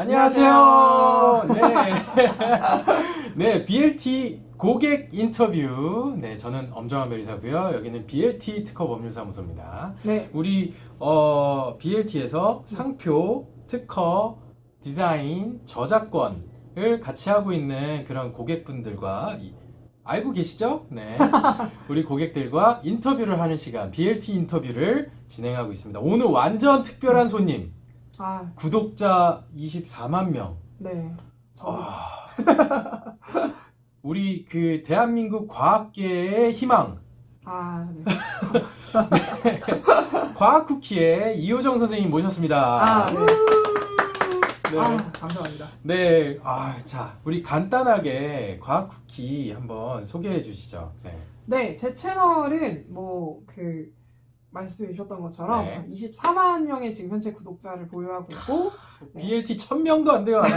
안녕하세요. 네. 네, BLT 고객 인터뷰. 네, 저는 엄정한 변리사고요. 여기는 BLT 특허 법률사무소입니다. 네, 우리 어, BLT에서 상표, 특허, 디자인, 저작권을 같이 하고 있는 그런 고객분들과 이- 알고 계시죠? 네. 우리 고객들과 인터뷰를 하는 시간, BLT 인터뷰를 진행하고 있습니다. 오늘 완전 특별한 손님, 아, 구독자 24만 명. 네. 저, 와. 우리 그 대한민국 과학계의 희망, 아, 네. 과학 쿠키의 이호정 선생님 모셨습니다. 아, 네. 네. 아, 감사합니다. 네, 아, 자, 우리 간단하게 과학 쿠키 한번 소개해 주시죠. 네. 네, 제 채널은 뭐 그 말씀해 주셨던 것처럼 네. 24만 명의 지금 현재 구독자를 보유하고 있고 네. BLT 1000명도 안 돼요, 아직.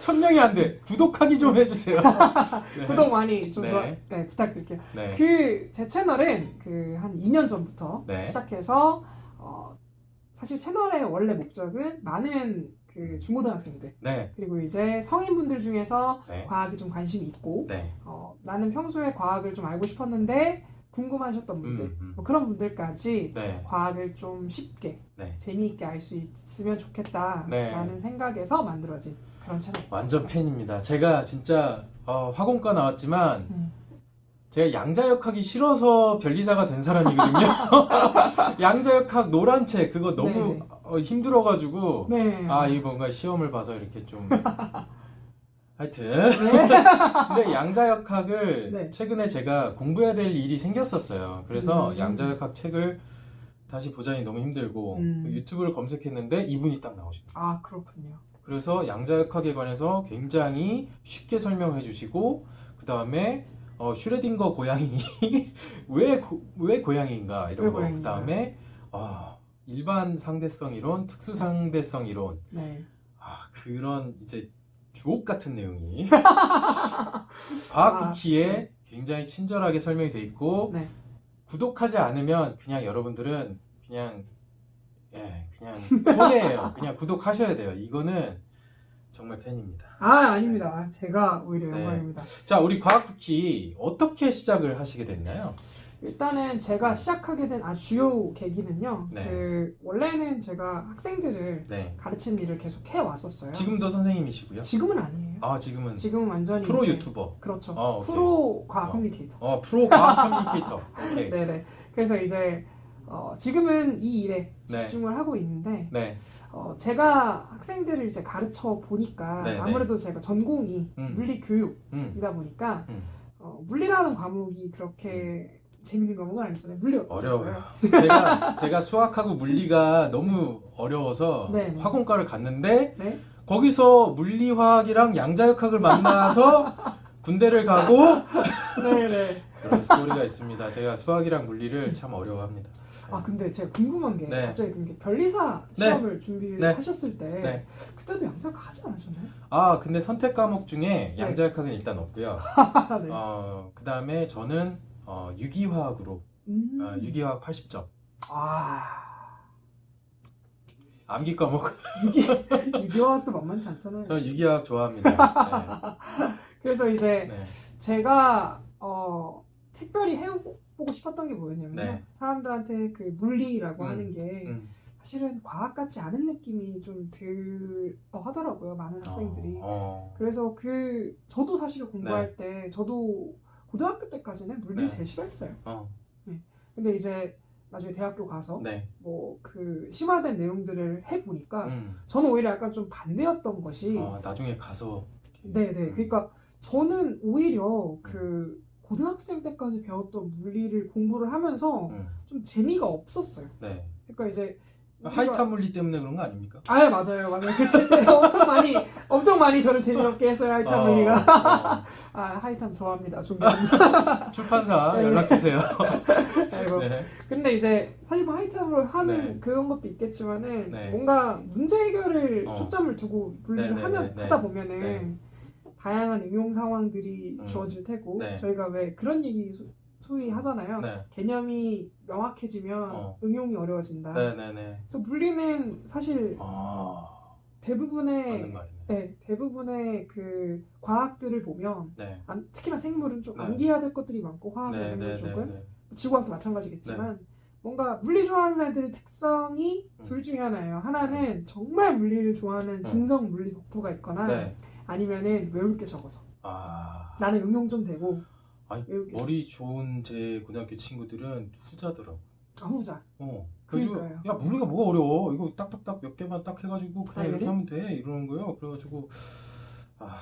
1000명이 안 돼. 구독하기 좀 해주세요. 네. 구독 많이 좀 네. 도와- 네, 부탁드릴게요. 네. 그제 채널은 그 한 2년 전부터 네. 시작해서 어, 사실 채널의 원래 목적은 많은 그 중고등학생들 네. 그리고 이제 성인분들 중에서 네. 과학에 좀 관심이 있고 네. 어, 나는 평소에 과학을 좀 알고 싶었는데 궁금하셨던 분들 음, 음. 뭐 그런 분들까지 네. 과학을 좀 쉽게 네. 재미있게 알 수 있으면 좋겠다라는 네. 생각에서 만들어진 그런 채널. 완전 팬입니다. 제가 진짜 어, 화공과 나왔지만 음. 제가 양자역학이 싫어서 변리사가 된 사람이거든요. 양자역학 노란 책 그거 너무 네네. 어, 힘들어가지고 네. 아이 뭔가 시험을 봐서 이렇게 좀 하여튼 네. 근데 양자역학을 네. 최근에 제가 공부해야 될 일이 생겼었어요. 그래서 음. 양자역학 책을 다시 보자니 너무 힘들고 음. 유튜브를 검색했는데 이분이 딱 나오시고 아 그렇군요. 그래서 양자역학에 관해서 굉장히 쉽게 설명해 주시고 그 다음에 어, 슈레딩거 고양이 왜, 고, 왜 고양이인가 이런 왜거 고양이인가? 그 다음에 일반 상대성 이론, 특수 상대성 이론 네. 아, 그런 이제 주옥 같은 내용이 과학 아, 쿠키에 네. 굉장히 친절하게 설명이 돼 있고 네. 구독하지 않으면 그냥 여러분들은 그냥 예 그냥 손해예요. 그냥 구독하셔야 돼요. 이거는 정말 팬입니다. 아 아닙니다. 제가 오히려 네. 영광입니다. 자, 우리 과학 쿠키 어떻게 시작을 하시게 됐나요? 일단은 제가 시작하게 된아 주요 계기는요. 네. 그 원래는 제가 학생들을 네. 가르치는 일을 계속 해 왔었어요. 지금도 선생님이시고요. 지금은 아니에요. 아, 지금은 지금은 완전히 프로 이제- 유튜버. 그렇죠. 어, 오케이. 프로 과학 어. 커뮤니케이터. 어, 프로 과학 커뮤니케이터. 오케이. 네네. 그래서 이제 어, 지금은 이 일에 네. 집중을 하고 있는데 네. 어, 제가 학생들을 이제 가르쳐 보니까 네, 네. 아무래도 제가 전공이 음. 물리 교육이다 음. 보니까 음. 어, 물리라는 과목이 그렇게 재밌는 과목은 아니잖아요. 물리 어려워요. 제가 제가 수학하고 물리가 너무 어려워서 네, 네. 화공과를 갔는데 네. 거기서 물리화학이랑 양자역학을 만나서 군대를 가고 네네. 그런 스토리가 있습니다. 제가 수학이랑 물리를 참 어려워합니다. 아 근데 제가 궁금한 게 네. 갑자기 그런 게 변리사 네. 시험을 준비를 네. 하셨을 때 네. 그때도 양자가 하지 않으셨나요? 아 근데 선택 과목 중에 네. 양자역학은 일단 없고요. 아, 네. 어, 그 다음에 저는 어, 유기화학으로 음. 어, 유기화학 80점. 아 암기 과목. 유기 유기화학도 만만치 않잖아요. 저 유기화학 좋아합니다. 그래서 이제 네. 네. 제가 어 특별히 해보고 싶었던 게 뭐였냐면 네. 사람들한테 그 물리라고 음, 하는 게 음. 사실은 과학 같지 않은 느낌이 좀 들 어, 하더라고요 많은 학생들이. 어, 어. 그래서 그 저도 사실 공부할 때 저도 고등학교 때까지는 물리를 네. 제일 싫어했어요. 어, 근데 이제 나중에 대학교 가서 네. 뭐 그 심화된 내용들을 해 보니까 음. 저는 오히려 약간 좀 반대였던 것이 어, 나중에 가서. 네네. 음. 그러니까 저는 오히려 그 고등학생 때까지 배웠던 물리를 공부를 하면서 음. 좀 재미가 없었어요. 네. 그러니까 이제 하이탄 물리 때문에 그런 거 아닙니까? 아 맞아요 맞아요 그때 때 엄청 많이 엄청 많이 저를 재미없게 했어요 하이탐 어, 물리가 어. 아 하이탐 좋아합니다 존경합니다 출판사 네. 연락 주세요. 아이고. 네. 근데 이제 사실 뭐 하이탐으로 하는 네. 그런 것도 있겠지만은 네. 뭔가 문제 해결을 어. 초점을 두고 물리를 네, 네, 하면. 하다 보면은 네. 다양한 응용 상황들이 음. 주어질 테고 네. 저희가 왜 그런 얘기 소- 소위 하잖아요. 네. 개념이 명확해지면 어. 응용이 어려워진다. 네, 네, 네. 그래서 물리는 사실 아. 대부분의 맞는 말이네. 네, 대부분의 그 과학들을 보면 네. 암- 특히나 생물은 좀 네. 암기해야 될 것들이 많고 화학이나 네, 생물 네, 네, 쪽은 네. 지구과학도 마찬가지겠지만 뭔가 물리 좋아하는 애들의 특성이 음. 둘 중에 하나예요. 하나는 정말 물리를 좋아하는 진성 물리 덕후가 있거나 네. 아니면은 외울 게 적어서 아. 나는 응용 좀 되고 아니, 게 머리 좋은 제 고등학교 친구들은 후자더라고. 아, 후자. 어. 그래서 그러니까요. 야 물리가 뭐가 어려워? 이거 딱딱딱 몇 개만 딱 해가지고 그냥 아, 이렇게 그래? 하면 돼 이러는 거예요. 그래가지고 아,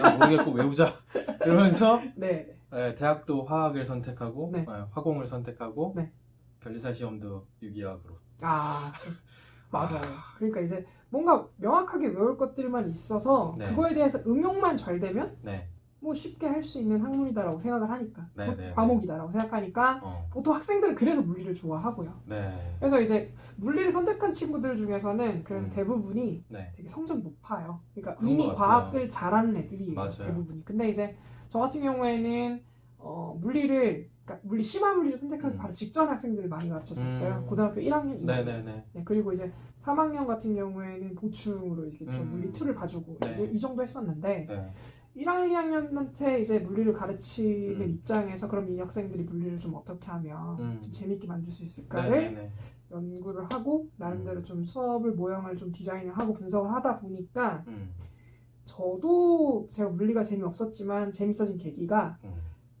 난 모르겠고 외우자 이러면서 네. 예, 대학도 화학을 선택하고 네. 예, 화공을 선택하고 네. 변리사 시험도 유기화학으로. 아 맞아요. 그러니까 이제 뭔가 명확하게 외울 것들만 있어서 네. 그거에 대해서 응용만 잘 되면 네. 뭐 쉽게 할 수 있는 학문이다라고 생각을 하니까 네, 뭐 네, 과목이다라고 생각하니까 어. 보통 학생들은 그래서 물리를 좋아하고요. 네. 그래서 이제 물리를 선택한 친구들 중에서는 그래서 음. 대부분이 네. 되게 성적이 높아요. 그러니까 그런 이미 것 같아요. 과학을 잘하는 애들이에요. 맞아요. 대부분이. 근데 이제 저 같은 경우에는 어, 물리를 그러니까 물리 심화 물리를 선택하기 음. 바로 직전 학생들을 많이 가르쳤었어요. 음. 고등학교 1학년, 2학년. 네네네. 네, 그리고 이제 3학년 같은 경우에는 보충으로 이렇게 좀 음. 물리 2를 봐주고 네. 이, 이 정도 했었는데 네. 1학년, 2학년한테 이제 물리를 가르치는 음. 입장에서 그럼 이 학생들이 물리를 좀 어떻게 하면 음. 좀 재밌게 만들 수 있을까를 네네네. 연구를 하고 나름대로 음. 좀 수업을 모형을 좀 디자인을 하고 분석을 하다 보니까 음. 저도 제가 물리가 재미없었지만 재밌어진 계기가 음.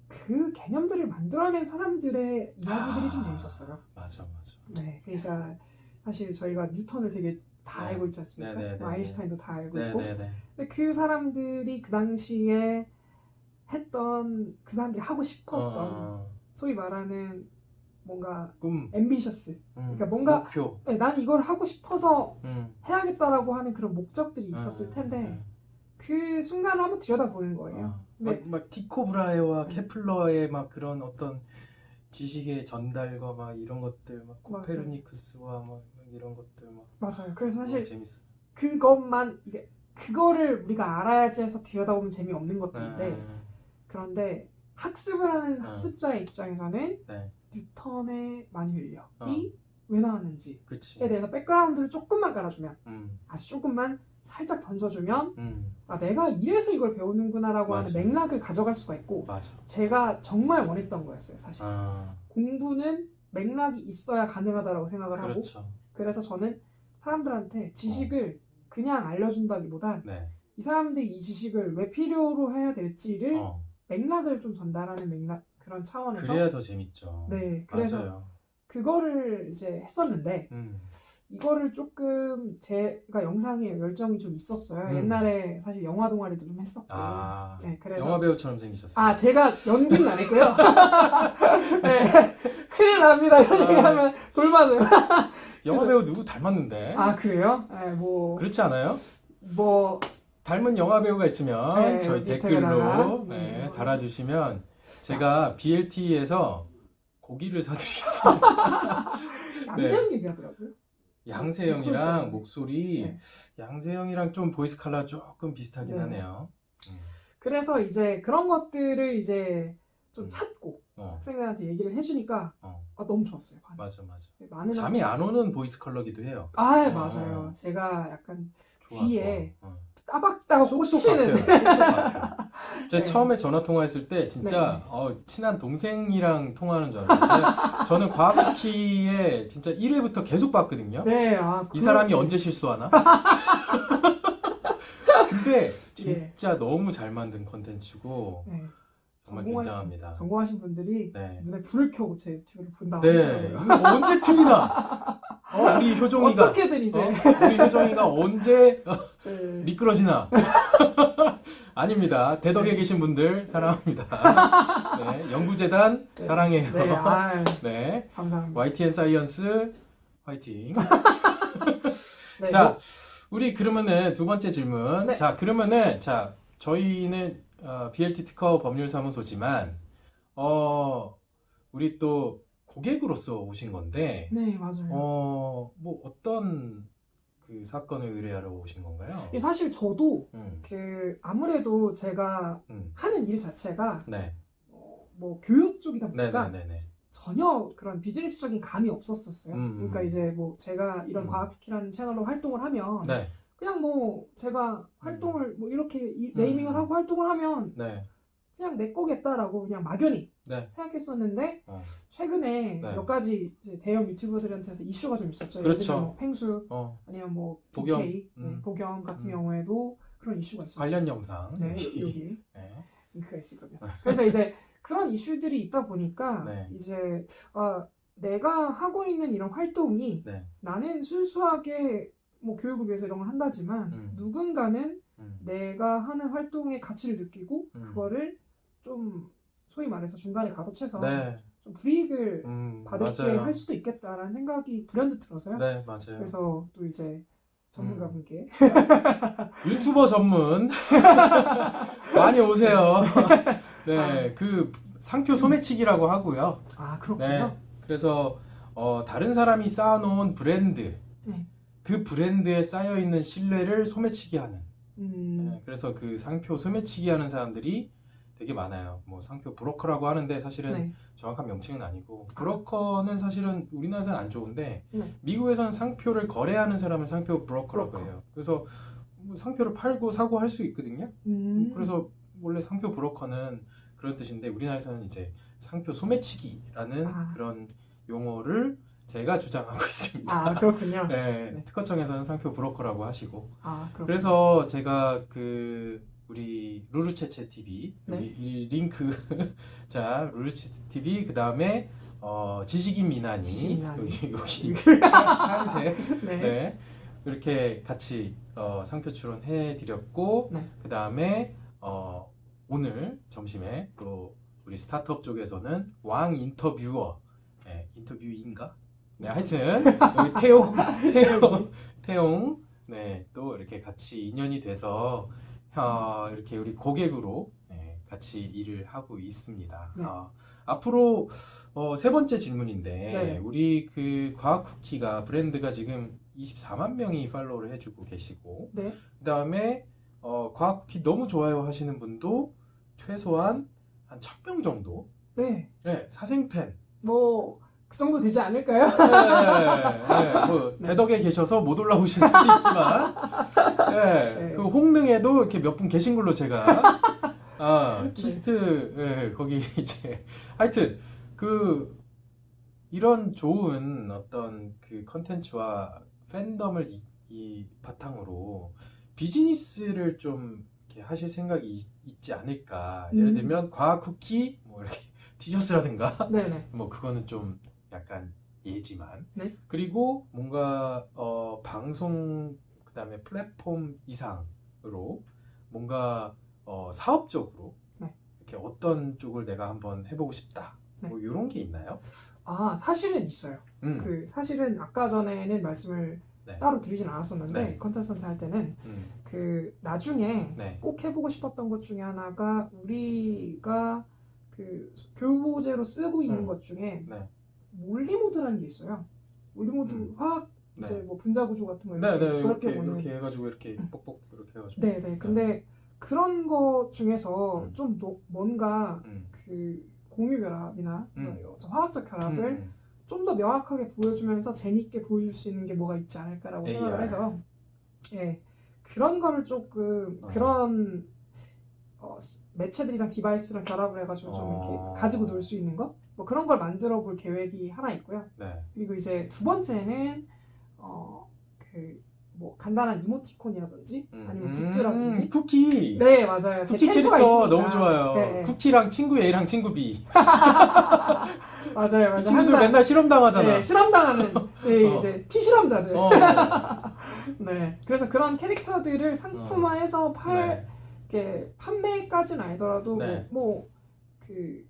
그 개념들을 만들어낸 사람들의 이야기들이 좀 아. 재밌었어요. 맞아 맞아. 네, 그러니까 사실 저희가 뉴턴을 되게 다 네. 알고 있지 않습니까? 네, 네, 네, 뭐 아인슈타인도 다 알고 있고. 네네네. 근데 그 사람들이 그 당시에 했던 그 사람들이 하고 싶었던 어, 소위 말하는 뭔가 꿈. 앰비셔스. 음. 그러니까 뭔가- 목표. 네, 난 이걸 하고 싶어서 음. 해야겠다라고 하는 그런 목적들이 있었을 음, 텐데 음. 그 순간을 한번 들여다보는 거예요. 어. 네. 막, 막 티코 브라헤와 음. 케플러의 막 그런 어떤 지식의 전달과 막 이런 것들 막 맞아요. 코페르니쿠스와 막 이런 것들 막 맞아요. 그래서 너무 사실 재밌어. 그것만 이게 그거를 우리가 알아야지 해서 들여다보면 재미없는 것들인데 음, 그런데 학습을 하는 음. 학습자의 입장에서는 네, 뉴턴의 만유인력이 어. 왜 나왔는지에 그치. 대해서 백그라운드를 조금만 깔아주면 음, 아주 조금만 살짝 던져주면 음, 아 내가 이래서 이걸 배우는구나라고 하는 맞아요. 맥락을 가져갈 수가 있고 맞아. 제가 정말 원했던 거였어요 사실 아, 공부는 맥락이 있어야 가능하다라고 생각을 하고 그렇죠. 그래서 저는 사람들한테 지식을 그냥 알려준다기보단 네. 이 사람들이 이 지식을 왜 필요로 해야 될지를 어, 맥락을 좀 전달하는 맥락 그런 차원에서 그래야 더 재밌죠. 네 그래서 맞아요. 그거를 이제 했었는데 음, 이거를 조금 제가 영상에 열정이 좀 있었어요 음. 옛날에 사실 영화 동아리도 좀 했었고 아, 네 그래서 영화 배우처럼 생기셨어요. 아 제가 연기는 안 했고요 네 큰일 납니다 이런 아. 얘기하면 돌맞아요 영화 배우 누구 닮았는데? 아 그래요? 네, 뭐 그렇지 않아요? 뭐 닮은 영화 배우가 있으면 네, 저희. 댓글로 네, 음. 달아주시면 제가 BLT에서 고기를 사드리겠습니다. 양세형 얘기하더라고요 양세형이랑 목소리, 네. 양세형이랑 좀 보이스 컬러 조금 비슷하긴 네. 하네요. 음. 그래서 이제 그런 것들을 이제 좀 음. 찾고 어, 학생들한테 얘기를 해주니까 어, 아, 너무 좋았어요. 반응이. 맞아, 맞아. 네, 많은 잠이 안 오는 보이스 컬러기도 해요. 아 어. 맞아요. 제가 약간 좋아, 귀에 좋아. 어. 따박따박 꽂히는. 제가 네. 처음에 전화 통화했을 때 진짜 네. 어, 친한 동생이랑 통화하는 줄 알았어요. 저는 과학키에 진짜 1회부터 계속 봤거든요. 네, 아, 이 그- 사람이 언제 실수하나? 근데 예. 진짜 너무 잘 만든 컨텐츠고 네, 정말 전공할- 굉장합니다. 전공하신 분들이 네. 눈에 불을 켜고 제 유튜브를 본다고 네. 이거 언제 틀리나? 어, 우리 효종이가 어떻게든 이제 어? 우리 효종이가 언제 어, 네. 미끄러지나? 아닙니다. 대덕에 계신 분들 사랑합니다. 네, 연구재단 네. 사랑해요. 네, 아, 네, 감사합니다. YTN 사이언스 화이팅. 네, 자, 뭐, 우리 그러면은 두 번째 질문. 네. 자, 그러면은 자, 저희는 어, BLT 특허 법률사무소지만 어, 우리 또 고객으로서 오신 건데 네 맞아요. 어, 뭐 어떤 그 사건을 의뢰하러 오신 건가요? 이게 사실 저도 음, 그 아무래도 제가 음, 하는 일 자체가 네, 어, 뭐 교육 쪽이다 네, 보니까 네, 네, 네. 전혀 그런 비즈니스적인 감이 없었었어요. 음, 음. 그러니까 이제 뭐 제가 이런 음. 과학쿠키라는 채널로 활동을 하면 네, 그냥 뭐 제가 활동을 뭐 이렇게 이- 네이밍을 음. 하고 활동을 하면 네. 그냥 내 거겠다라고 그냥 막연히 네. 생각했었는데 어. 최근에 네. 몇 가지 이제 대형 유튜버들한테서 이슈가 좀 있었죠. 예를 그렇죠. 들면 뭐 팽수 어. 아니면 뭐 복영. BK, 네, 음. 복영 같은 음. 경우에도 그런 이슈가 있어요. 관련 영상. 네, 여기. 여기 네. 링크가 있거든요. 그래서 이제 그런 이슈들이 있다 보니까 네. 이제 아, 내가 하고 있는 이런 활동이 네. 나는 순수하게 뭐 교육을 위해서 이런 걸 한다지만 음. 누군가는 음. 내가 하는 활동의 가치를 느끼고 음. 그거를 좀 소위 말해서 중간에 가로채서 네. 좀 불이익을 음, 받을 게 맞아요. 할 수도 있겠다라는 생각이 불현듯 들어서요. 네, 맞아요. 그래서 또 이제 전문가분께 유튜버 전문 많이 오세요. 네, 아. 그 상표 소매치기라고 하고요. 아 그렇군요. 네, 그래서 어, 다른 사람이 쌓아놓은 브랜드, 네. 그 브랜드에 쌓여 있는 신뢰를 소매치기 하는. 음, 네, 그래서 그 상표 소매치기 하는 사람들이 되게 많아요. 뭐 상표 브로커라고 하는데 사실은 네. 정확한 명칭은 아니고 브로커는 사실은 우리나라에서는 안 좋은데 네. 미국에서는 상표를 거래하는 사람을 상표 브로커라고 브로커. 해요. 그래서 뭐 상표를 팔고 사고 할 수 있거든요. 음, 그래서 원래 상표 브로커는 그런 뜻인데 우리나라에서는 이제 상표 소매치기라는 아. 그런 용어를 제가 주장하고 있습니다. 아 그렇군요. 네, 네. 특허청에서는 상표 브로커라고 하시고 아 그렇군요. 그래서 제가 그 우리 루루체체 TV 네. 이 링크 자 루루체체 TV 그 다음에 어, 지식인 미나니 지식인. 여기 여기 네. 네 이렇게 같이 어, 상표 출원해 드렸고 네. 그 다음에 어, 오늘 점심에 또 우리 스타트업 쪽에서는 왕 인터뷰어 네, 인터뷰인가? 네 하여튼 여기 태용 태용 태용 네 또 이렇게 같이 인연이 돼서 어, 이렇게 우리 고객으로 네, 같이 일을 하고 있습니다. 네. 어, 앞으로 어, 세 번째 질문인데 네. 우리 그 과학 쿠키가 브랜드가 지금 24만 명이 팔로우를 해주고 계시고 네. 그다음에 어, 과학 쿠키 너무 좋아요 하시는 분도 최소한 한 1000명 정도 네. 네, 사생팬 뭐 그 정도 되지 않을까요? 네, 네, 뭐 네. 대덕에 계셔서 못 올라오실 수도 있지만, 네, 네. 그 홍릉에도 이렇게 몇 분 계신 걸로 제가 아 네. 키스트 예, 거기 이제 하여튼 그 이런 좋은 어떤 그 컨텐츠와 팬덤을 이, 이 바탕으로 비즈니스를 좀 이렇게 하실 생각이 있, 있지 않을까. 예를 음. 들면 과학 쿠키 뭐 이렇게 티셔츠라든가 네네. 뭐 그거는 좀 약간 예지만 네. 그리고 뭔가 어, 방송 그다음에 플랫폼 이상으로 뭔가 어, 사업적으로 네. 이렇게 어떤 쪽을 내가 한번 해보고 싶다 네. 뭐 이런 게 있나요? 아 사실은 있어요. 음, 그 사실은 아까 전에는 말씀을 네. 따로 드리진 않았었는데 네. 컨텐츠 할 때는 음, 그 나중에 네. 꼭 해보고 싶었던 것 중에 하나가 우리가 그 교보제로 쓰고 있는 음. 것 중에 네. 몰리모드라는 게 있어요. 몰리모드 음. 화학 네. 이제 뭐 분자 구조 같은 거 네, 이렇게 네, 저렇게 이렇게 보는 이렇게 해가지고 이렇게 음. 뽁뽁 이렇게 해가지고. 네, 네. 근데 그런 거 중에서 음. 좀 노- 뭔가 음, 그 공유 결합이나 음. 뭐 화학적 결합을 음, 좀 더 명확하게 보여주면서 재밌게 보여줄 수 있는 게 뭐가 있지 않을까라고. 생각을 해서 예 그런 거를 조금 어. 그런 어, 스- 매체들이랑 디바이스랑 결합을 해가지고 좀 어. 이렇게 가지고 놀 수 있는 거뭐 그런 걸 만들어 볼 계획이 하나 있고요. 네. 그리고 이제 두 번째는 어 그 뭐 간단한 이모티콘이라든지 음, 아니면 음, 굿즈라든지 쿠키. 네 맞아요. 제 쿠키 캐릭터가 캐릭터 있으니까. 너무 좋아요. 네, 네. 쿠키랑 친구 A랑 친구 B. 맞아요, 맞아요. 이 친구들 항상 맨날 실험 당하잖아. 네, 실험당하는 저희 어. 이제 피실험자들. 어. 네. 그래서 그런 캐릭터들을 상품화해서 팔, 네. 이렇게 판매까지는 아니더라도 네. 뭐 그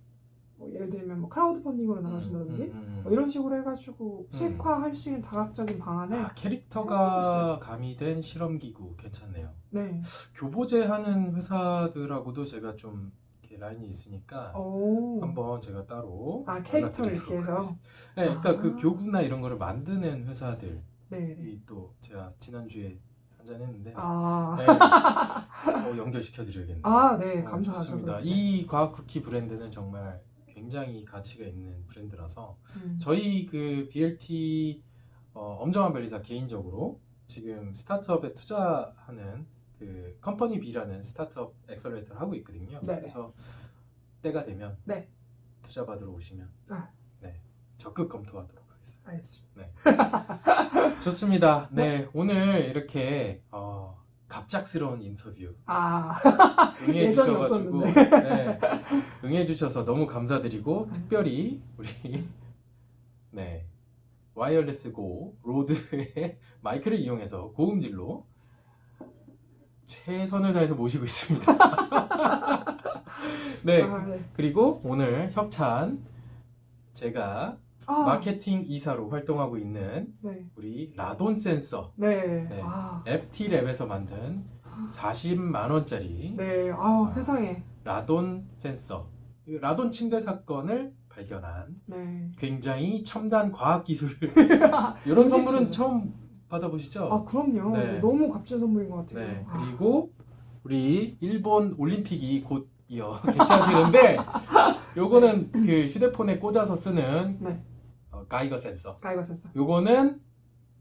뭐 예를 들면 뭐 크라우드 펀딩으로 나눠준다든지 음, 음, 음. 뭐 이런 식으로 해가지고 수익화할 수 있는 다각적인 방안을 아, 캐릭터가 가미된 실험기구 괜찮네요. 네. 교보제 하는 회사들하고도 제가 좀 이렇게 라인이 있으니까 오. 한번 제가 따로 아, 캐릭터를 이렇게 해서? 네, 그러니까 아. 그 교구나 이런 거를 만드는 회사들이 네. 네. 또 제가 지난주에 한잔 했는데 아. 네, 어, 연결시켜 드려야겠네요. 아, 네. 어, 감사하죠. 좋습니다. 그럼. 이 과학 쿠키 브랜드는 정말 굉장히 가치가 있는 브랜드라서 음. 저희 그 BLT 어, 엄정한 변리사 개인적으로 지금 스타트업에 투자하는 그 컴퍼니 B라는 스타트업 엑셀레이터를 하고 있거든요. 네네. 그래서 때가 되면 네. 투자 받으러 오시면 아. 네, 적극 검토하도록 알겠습니다. 좋습니다. 네, 오늘 이렇게 어, 갑작스러운 인터뷰 아, 응해 예정이 주셔가지고 없었는데. 네, 응해 주셔서 너무 감사드리고 특별히 우리 네 와이어리스 고 로드의 마이크를 이용해서 고음질로 최선을 다해서 모시고 있습니다. 네 아, 네. 그리고 오늘 협찬 제가 아, 마케팅 이사로 활동하고 있는 네. 우리 라돈 센서 네. 네. 아, FT랩에서 만든 40만 원짜리 네. 아, 아. 세상에. 라돈 센서 이 라돈 침대 사건을 발견한 네. 굉장히 첨단 과학 기술 이런 선물은 처음 받아보시죠? 아, 그럼요. 네. 너무 값진 선물인 것 같아요. 네 아. 그리고 우리 일본 올림픽이 곧 이어 개최되는데 요거는 그 휴대폰에 꽂아서 쓰는 네. 어, 가이거 센서 가이거 센서. 요거는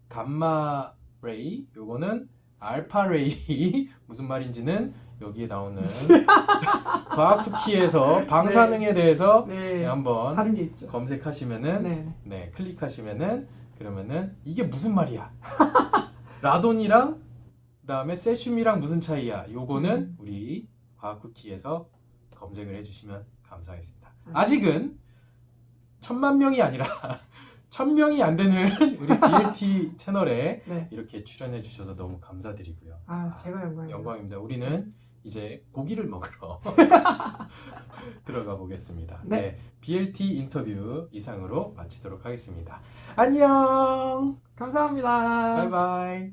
감마 레이, 요거는 알파 레이 무슨 말인지는 여기에 나오는 과학 쿠키에서 방사능에 대해서 네. 한번 다른 게 있죠. 검색하시면은 네. 네. 클릭하시면은 그러면은 이게 무슨 말이야? 라돈이랑 그다음에 세슘이랑 무슨 차이야? 요거는 음. 우리 과학 쿠키에서 검색을 해주시면 감사하겠습니다. 음. 아직은 천만 명이 아니라 천 명이 안 되는 우리 BLT 채널에 네. 이렇게 출연해 주셔서 너무 감사드리고요. 아, 제가 영광입니다. 영광입니다. 우리는 이제 고기를 먹으러 들어가 보겠습니다. 네. 네. BLT 인터뷰 이상으로 마치도록 하겠습니다. 안녕! 감사합니다. 바이바이!